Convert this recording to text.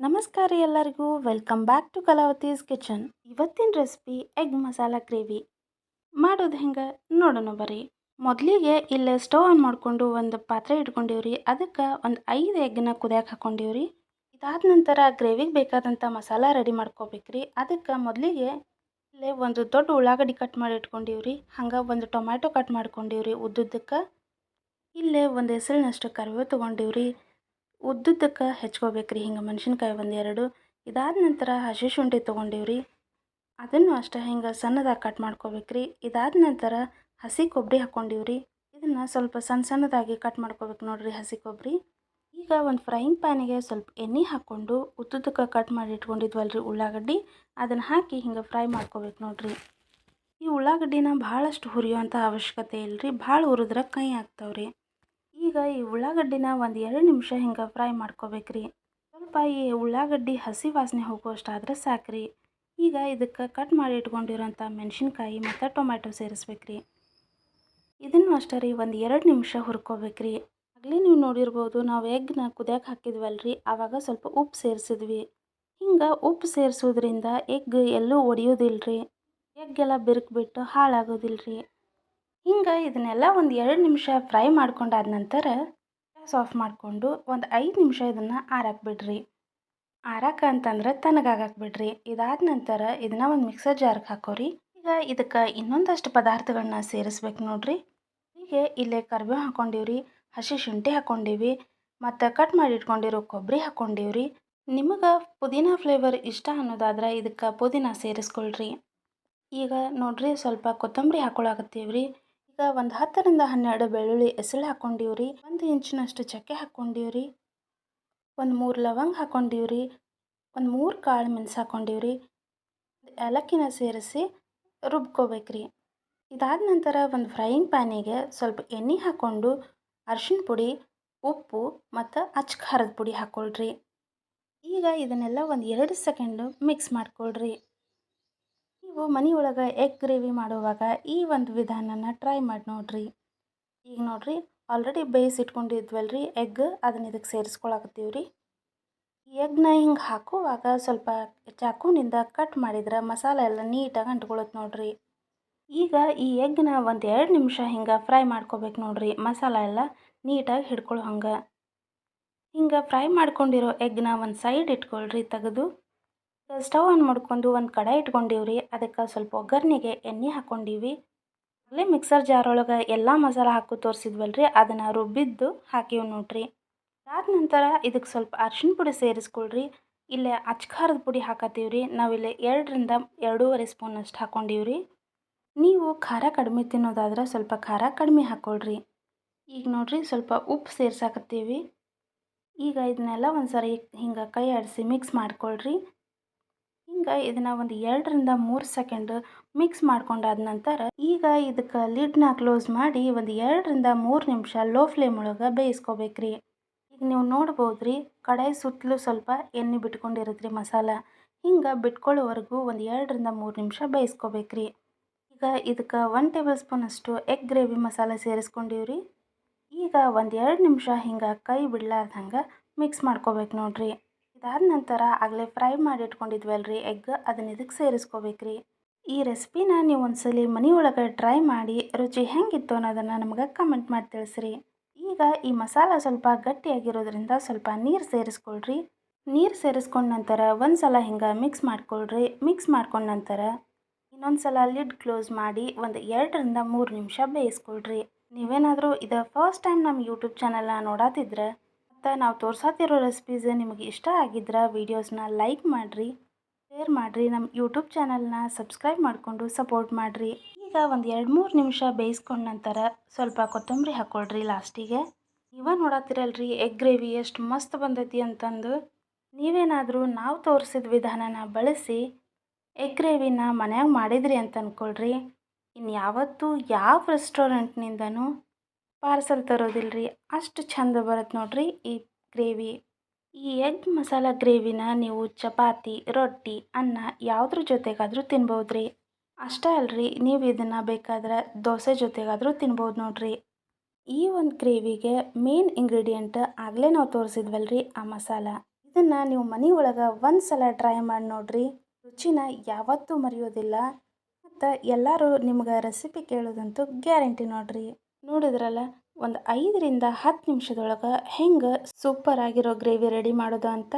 ನಮಸ್ಕಾರ ಎಲ್ಲರಿಗೂ. Welcome back to Kalavati's kitchen ಇವತ್ತಿನ ರೆಸಿಪಿ ಎಗ್ ಮಸಾಲ ಗ್ರೇವಿ ಮಾಡೋದು ಹೆಂಗೆ? ನೋಡೋಣ ಬರ್ರಿ. ಮೊದಲಿಗೆ ಇಲ್ಲೇ ಸ್ಟವ್ ಆನ್ ಮಾಡಿಕೊಂಡು ಒಂದು ಪಾತ್ರೆ ಇಟ್ಕೊಂಡಿವ್ರಿ. ಅದಕ್ಕೆ ಒಂದು ಐದು ಎಗ್ನ ಕುದಿಯಕ್ಕೆ ಹಾಕೊಂಡಿವ್ರಿ. ಇದಾದ ನಂತರ ಗ್ರೇವಿಗೆ ಬೇಕಾದಂಥ ಮಸಾಲ ರೆಡಿ ಮಾಡ್ಕೋಬೇಕ್ರಿ. ಅದಕ್ಕೆ ಮೊದಲಿಗೆ ಇಲ್ಲೇ ಒಂದು ದೊಡ್ಡ ಉಳ್ಳಾಗಡ್ಡಿ ಕಟ್ ಮಾಡಿ ಇಟ್ಕೊಂಡಿವ್ರಿ. ಹಂಗೆ ಒಂದು ಟೊಮ್ಯಾಟೊ ಕಟ್ ಮಾಡ್ಕೊಂಡಿವ್ರಿ ಉದ್ದುದ್ದಕ್ಕೆ. ಇಲ್ಲೇ ಒಂದು ಹೆಸರಿನಷ್ಟು ಕರಿಬೇವು ತೊಗೊಂಡಿವ್ರಿ. ಉದ್ದುದ್ದಕ್ಕೆ ಹೆಚ್ಕೋಬೇಕ್ರಿ. ಹಿಂಗೆ ಮೆಣಸಿನ್ಕಾಯಿ ಒಂದು ಎರಡು ಇದಾದ ನಂತರ ಹಸಿ ಶುಂಠಿ ತೊಗೊಂಡಿವ್ರಿ. ಅದನ್ನು ಅಷ್ಟೇ ಹಿಂಗೆ ಸಣ್ಣದಾಗಿ ಕಟ್ ಮಾಡ್ಕೋಬೇಕ್ರಿ. ಇದಾದ ನಂತರ ಹಸಿ ಕೊಬ್ಬರಿ ಹಾಕ್ಕೊಂಡಿವ್ರಿ ಇದನ್ನು ಸ್ವಲ್ಪ ಸಣ್ಣ ಸಣ್ಣದಾಗಿ ಕಟ್ ಮಾಡ್ಕೋಬೇಕು ನೋಡಿರಿ ಹಸಿ ಕೊಬ್ಬರಿ ಈಗ ಒಂದು ಫ್ರೈಯಿಂಗ್ ಪ್ಯಾನಿಗೆ ಸ್ವಲ್ಪ ಎಣ್ಣೆ ಹಾಕ್ಕೊಂಡು ಉದ್ದುದ್ದಕ್ಕೆ ಕಟ್ ಮಾಡಿ ಇಟ್ಕೊಂಡಿದ್ವಲ್ರಿ ಉಳ್ಳಾಗಡ್ಡಿ. ಅದನ್ನು ಹಾಕಿ ಹಿಂಗೆ ಫ್ರೈ ಮಾಡ್ಕೋಬೇಕು ನೋಡಿರಿ. ಈ ಉಳ್ಳಾಗಡ್ಡಿನ ಭಾಳಷ್ಟು ಹುರಿಯುವಂಥ ಅವಶ್ಯಕತೆ ಇಲ್ಲರಿ ಭಾಳ ಹುರಿದ್ರೆ ಕೈ ಆಗ್ತಾವ್ರಿ. ಈಗ ಈ ಉಳ್ಳಾಗಡ್ಡಿನ ಒಂದು ಎರಡು ನಿಮಿಷ ಹಿಂಗೆ ಫ್ರೈ ಮಾಡ್ಕೋಬೇಕ್ರಿ. ಸ್ವಲ್ಪ ಈ ಉಳ್ಳಾಗಡ್ಡಿ ಹಸಿ ವಾಸನೆ ಹೋಗುವಷ್ಟಾದರೆ ಸಾಕ್ರಿ. ಈಗ ಇದಕ್ಕೆ ಕಟ್ ಮಾಡಿ ಇಟ್ಕೊಂಡಿರೋಂಥ ಮೆಣಸಿನ್ಕಾಯಿ ಮತ್ತು ಟೊಮ್ಯಾಟೊ ಸೇರಿಸ್ಬೇಕ್ರಿ. ಇದನ್ನು ಅಷ್ಟೇ ರೀ ಒಂದು ಎರಡು ನಿಮಿಷ ಹುರ್ಕೋಬೇಕ್ರಿ. ಆಗಲೇ ನೀವು ನೋಡಿರ್ಬೋದು ನಾವು ಎಗ್ನ ಕುದಿಯಕ್ಕೆ ರೀ ಆವಾಗ ಸ್ವಲ್ಪ ಉಪ್ಪು ಸೇರಿಸಿದ್ವಿ. ಹಿಂಗೆ ಉಪ್ಪು ಸೇರಿಸೋದ್ರಿಂದ ಎಗ್ ಎಲ್ಲೂ ಒಡೆಯೋದಿಲ್ಲ ರೀ ಎಗ್ಗೆಲ್ಲ ಬಿರುಕು ಹಾಳಾಗೋದಿಲ್ರಿ. ಹಿಂಗೆ ಇದನ್ನೆಲ್ಲ ಒಂದು ಎರಡು ನಿಮಿಷ ಫ್ರೈ ಮಾಡ್ಕೊಂಡಾದ ನಂತರ ಗ್ಯಾಸ್ ಆಫ್ ಮಾಡಿಕೊಂಡು ಒಂದು ಐದು ನಿಮಿಷ ಇದನ್ನು ಆರಕ್ಕೆ ಬಿಡ್ರಿ. ಆರಾಕ ಅಂತಂದ್ರೆ ತಣ್ಣಗಾಗಕ್ಕೆ ಬಿಡ್ರಿ. ಇದಾದ ನಂತರ ಇದನ್ನ ಒಂದು ಮಿಕ್ಸರ್ ಜಾರ್ಗೆ ಹಾಕೋರಿ. ಈಗ ಇದಕ್ಕೆ ಇನ್ನೊಂದಷ್ಟು ಪದಾರ್ಥಗಳನ್ನ ಸೇರಿಸ್ಬೇಕು ನೋಡ್ರಿ. ಹೀಗೆ ಇಲ್ಲೇ ಕರಿಬೇವು ಹಾಕೊಂಡಿವ್ರಿ, ಹಸಿ ಶುಂಠಿ ಹಾಕೊಂಡೀವಿ, ಮತ್ತು ಕಟ್ ಮಾಡಿ ಇಟ್ಕೊಂಡಿರೋ ಕೊಬ್ಬರಿ ಹಾಕ್ಕೊಂಡಿವ್ರಿ ನಿಮಗೆ ಪುದೀನ ಫ್ಲೇವರ್ ಇಷ್ಟ ಅನ್ನೋದಾದ್ರೆ ಇದಕ್ಕೆ ಪುದೀನ ಸೇರಿಸ್ಕೊಳ್ರಿ. ಈಗ ನೋಡ್ರಿ ಸ್ವಲ್ಪ ಕೊತ್ತಂಬರಿ ಹಾಕ್ಕೊಳಕತ್ತೀವ್ರಿ ಒಂದು ಹತ್ತರಿಂದ ಹನ್ನೆರಡು ಬೆಳ್ಳುಳ್ಳಿ ಎಸಳು ಹಾಕ್ಕೊಂಡಿವ್ರಿ ಒಂದು ಇಂಚಿನಷ್ಟು ಚಕ್ಕೆ ಹಾಕ್ಕೊಂಡಿವ್ರಿ ಒಂದು ಮೂರು ಲವಂಗ ಹಾಕ್ಕೊಂಡಿವ್ರಿ ಒಂದು ಮೂರು ಕಾಳು ಮೆಣಸು ಹಾಕ್ಕೊಂಡಿವ್ರಿ ಏಲಕ್ಕಿನ ಸೇರಿಸಿ ರುಬ್ಕೋಬೇಕ್ರಿ. ಇದಾದ ನಂತರ ಒಂದು ಫ್ರೈಯಿಂಗ್ ಪ್ಯಾನಿಗೆ ಸ್ವಲ್ಪ ಎಣ್ಣೆ ಹಾಕ್ಕೊಂಡು ಅರ್ಶಿಣ ಪುಡಿ, ಉಪ್ಪು ಮತ್ತು ಅಚ್ಚ ಪುಡಿ ಹಾಕ್ಕೊಳ್ರಿ ಈಗ ಇದನ್ನೆಲ್ಲ ಒಂದು ಎರಡು ಸೆಕೆಂಡು ಮಿಕ್ಸ್ ಮಾಡ್ಕೊಳ್ರಿ. ನೀವು ಮನೆಯೊಳಗೆ ಎಗ್ ಗ್ರೇವಿ ಮಾಡುವಾಗ ಈ ಒಂದು ವಿಧಾನನ ಟ್ರೈ ಮಾಡಿ ನೋಡಿರಿ. ಈಗ ನೋಡಿರಿ ಆಲ್ರೆಡಿ ರೀ ಎಗ್ ಅದನ್ನ ಇದಕ್ಕೆ ಸೇರಿಸ್ಕೊಳಕತ್ತೀವಿ ರೀ ಎಗ್ನ ಹಿಂಗೆ ಹಾಕುವಾಗ ಸ್ವಲ್ಪ ಚಾಕುನಿಂದ ಕಟ್ ಮಾಡಿದ್ರೆ ಮಸಾಲೆ ಎಲ್ಲ ನೀಟಾಗಿ ಅಂಟ್ಕೊಳತ್ತೆ ನೋಡಿರಿ. ಈಗ ಈ ಎಗ್ನ ಒಂದು ಎರಡು ನಿಮಿಷ ಹಿಂಗೆ ಫ್ರೈ ಮಾಡ್ಕೋಬೇಕು ನೋಡಿರಿ, ಮಸಾಲೆ ಎಲ್ಲ ನೀಟಾಗಿ ಹಿಡ್ಕೊಳ್ಳೋ ಹಂಗೆ. ಹಿಂಗೆ ಫ್ರೈ ಮಾಡ್ಕೊಂಡಿರೋ ಎಗ್ನ ಒಂದು ಸೈಡ್ ಇಟ್ಕೊಳ್ರಿ ತೆಗೆದು. ಸ್ಟವ್ ಆನ್ ಮಾಡ್ಕೊಂಡು ಒಂದು ಕಡಾಯಿ ಇಟ್ಕೊಂಡಿವ್ರಿ. ಅದಕ್ಕೆ ಸ್ವಲ್ಪ ಒಗ್ಗರಣೆಗೆ ಎಣ್ಣೆ ಹಾಕ್ಕೊಂಡೀವಿ ಅಲ್ಲೇ ಮಿಕ್ಸರ್ ಜಾರ್ ಒಳಗೆ ಎಲ್ಲ ಮಸಾಲ ಹಾಕು ತೋರಿಸಿದ್ವಲ್ರಿ, ಅದನ್ನು ರುಬ್ಬಿದ್ದು ಹಾಕಿವಿ ನೋಡ್ರಿ. ಅದಾದ ನಂತರ ಇದಕ್ಕೆ ಸ್ವಲ್ಪ ಅರ್ಶಿಣ ಪುಡಿ ಸೇರಿಸ್ಕೊಳ್ರಿ. ಇಲ್ಲೇ ಅಚ್ಕಾರದ ಪುಡಿ ಹಾಕತ್ತೀವ್ರಿ. ನಾವಿಲ್ಲಿ ಎರಡರಿಂದ ಎರಡೂವರೆ ಸ್ಪೂನಷ್ಟು ಹಾಕ್ಕೊಂಡಿವ್ರಿ ನೀವು ಖಾರ ಕಡಿಮೆ ತಿನ್ನೋದಾದ್ರೆ ಸ್ವಲ್ಪ ಖಾರ ಕಡಿಮೆ ಹಾಕ್ಕೊಳ್ರಿ ಈಗ ನೋಡ್ರಿ ಸ್ವಲ್ಪ ಉಪ್ಪು ಸೇರ್ಸಾಕತ್ತೀವಿ. ಈಗ ಇದನ್ನೆಲ್ಲ ಒಂದು ಸರಿ ಹಿಂಗೆ ಕೈ ಆಡಿಸಿ ಮಿಕ್ಸ್ ಮಾಡ್ಕೊಳ್ರಿ. ಇದನ್ನು ಒಂದು ಎರಡರಿಂದ ಮೂರು ಸೆಕೆಂಡ್ ಮಿಕ್ಸ್ ಮಾಡ್ಕೊಂಡಾದ ನಂತರ ಈಗ ಇದಕ್ಕೆ ಲಿಡ್ನ ಕ್ಲೋಸ್ ಮಾಡಿ ಒಂದು ಎರಡರಿಂದ ಮೂರು ನಿಮಿಷ ಲೋ ಫ್ಲೇಮ್ ಒಳಗೆ ಬೇಯಿಸ್ಕೋಬೇಕ್ರಿ. ಈಗ ನೀವು ನೋಡ್ಬೋದು ರೀ ಕಡಾಯಿ ಸುತ್ತಲೂ ಸ್ವಲ್ಪ ಎಣ್ಣೆ ಬಿಟ್ಕೊಂಡಿರುತ್ತೆ ಮಸಾಲ. ಹಿಂಗೆ ಬಿಟ್ಕೊಳ್ಳೋವರೆಗೂ ಒಂದು ಎರಡರಿಂದ ಮೂರು ನಿಮಿಷ ಬೇಯಿಸ್ಕೋಬೇಕ್ರಿ. ಈಗ ಇದಕ್ಕೆ ಒನ್ ಟೇಬಲ್ ಸ್ಪೂನ್ ಅಷ್ಟು ಎಗ್ ಗ್ರೇವಿ ಮಸಾಲ ಸೇರಿಸ್ಕೊಂಡಿವ್ರಿ. ಈಗ ಒಂದು ಎರಡು ನಿಮಿಷ ಹಿಂಗೆ ಕೈ ಬಿಡ್ಲಾರ್ದಂಗೆ ಮಿಕ್ಸ್ ಮಾಡ್ಕೋಬೇಕು ನೋಡ್ರಿ. ಇದಾದ ನಂತರ ಆಗಲೇ ಫ್ರೈ ಮಾಡಿ ಇಟ್ಕೊಂಡಿದ್ವಲ್ಲ ರೀ ಎಗ್ ಅದನ್ನ ಇದಕ್ಕೆ ಸೇರಿಸ್ಕೋಬೇಕ್ರಿ. ಈ ರೆಸಿಪಿನ ನೀವು ಒಂದ್ಸಲಿ ಮನೆಯೊಳಗೆ ಟ್ರೈ ಮಾಡಿ, ರುಚಿ ಹೆಂಗಿತ್ತು ಅನ್ನೋದನ್ನು ನಮ್ಗೆ ಕಮೆಂಟ್ ಮಾಡಿ ತಿಳಿಸ್ರಿ. ಈಗ ಈ ಮಸಾಲ ಸ್ವಲ್ಪ ಗಟ್ಟಿಯಾಗಿರೋದ್ರಿಂದ ಸ್ವಲ್ಪ ನೀರು ಸೇರಿಸ್ಕೊಳ್ರಿ. ನೀರು ಸೇರಿಸ್ಕೊಂಡ ನಂತರ ಒಂದು ಸಲ ಹಿಂಗೆ ಮಿಕ್ಸ್ ಮಾಡ್ಕೊಳ್ರಿ. ಮಿಕ್ಸ್ ಮಾಡ್ಕೊಂಡ ನಂತರ ಇನ್ನೊಂದು ಸಲ ಲಿಡ್ ಕ್ಲೋಸ್ ಮಾಡಿ ಒಂದು ಎರಡರಿಂದ ಮೂರು ನಿಮಿಷ ಬೇಯಿಸ್ಕೊಳ್ರಿ. ನೀವೇನಾದರೂ ಇದು ಫಸ್ಟ್ ಟೈಮ್ ನಮ್ಮ ಯೂಟ್ಯೂಬ್ ಚಾನಲ್ನ ನೋಡತ್ತಿದ್ರೆ ಮತ್ತು ನಾವು ತೋರ್ಸತ್ತಿರೋ ರೆಸಿಪೀಸ್ ನಿಮಗೆ ಇಷ್ಟ ಆಗಿದ್ರೆ ವೀಡಿಯೋಸ್ನ ಲೈಕ್ ಮಾಡಿರಿ ಶೇರ್ ಮಾಡಿರಿ ನಮ್ಮ ಯೂಟ್ಯೂಬ್ ಚಾನಲ್ನ ಸಬ್ಸ್ಕ್ರೈಬ್ ಮಾಡಿಕೊಂಡು ಸಪೋರ್ಟ್ ಮಾಡಿರಿ. ಈಗ ಒಂದು ಎರಡು ಮೂರು ನಿಮಿಷ ಬೇಯಿಸ್ಕೊಂಡ ನಂತರ ಸ್ವಲ್ಪ ಕೊತ್ತಂಬರಿ ಹಾಕ್ಕೊಳ್ರಿ ಲಾಸ್ಟಿಗೆ ನೀವೇ ನೋಡತ್ತಿರಲ್ರಿ ಎಗ್ ಗ್ರೇವಿ ಎಷ್ಟು ಮಸ್ತ್ ಬಂದೈತಿ ಅಂತಂದು. ನೀವೇನಾದರೂ ನಾವು ತೋರಿಸಿದ ವಿಧಾನನ ಬಳಸಿ ಎಗ್ ಗ್ರೇವಿನ ಮನ್ಯಾಗ ಮಾಡಿದ್ರಿ ಅಂತ ಅಂದ್ಕೊಳ್ರಿ ಇನ್ನು ಯಾವತ್ತೂ ಯಾವ ರೆಸ್ಟೋರೆಂಟ್ನಿಂದನೂ ಪಾರ್ಸಲ್ ತರೋದಿಲ್ಲ ರೀ ಅಷ್ಟು ಚಂದ ಬರುತ್ತೆ ನೋಡಿರಿ ಈ ಗ್ರೇವಿ. ಈ ಎಗ್ ಮಸಾಲ ಗ್ರೇವಿನ ನೀವು ಚಪಾತಿ, ರೊಟ್ಟಿ, ಅನ್ನ ಯಾವುದ್ರ ಜೊತೆಗಾದರೂ ತಿನ್ಬೋದು ರೀ ಅಷ್ಟೇ ಅಲ್ರಿ ನೀವು ಇದನ್ನು ಬೇಕಾದ್ರೆ ದೋಸೆ ಜೊತೆಗಾದರೂ ತಿನ್ಬೋದು ನೋಡಿರಿ. ಈ ಒಂದು ಗ್ರೇವಿಗೆ ಮೇನ್ ಇಂಗ್ರೀಡಿಯೆಂಟ್ ಆಗಲೇ ನಾವು ತೋರಿಸಿದ್ವಲ್ರಿ ಆ ಮಸಾಲ. ಇದನ್ನು ನೀವು ಮನೆ ಒಳಗೆ ಒಂದು ಸಲ ಟ್ರೈ ಮಾಡಿ ನೋಡಿರಿ. ರುಚಿನ ಯಾವತ್ತೂ ಮರೆಯೋದಿಲ್ಲ. ಮತ್ತು ಎಲ್ಲರೂ ನಿಮ್ಗೆ ರೆಸಿಪಿ ಕೇಳೋದಂತೂ ಗ್ಯಾರಂಟಿ ನೋಡ್ರಿ. ನೋಡಿದ್ರಲ್ಲ ಒಂದು ಐದರಿಂದ ಹತ್ತು ನಿಮಿಷದೊಳಗೆ ಹೆಂಗೆ ಸೂಪರ್ ಆಗಿರೋ ಗ್ರೇವಿ ರೆಡಿ ಮಾಡೋದು ಅಂತ?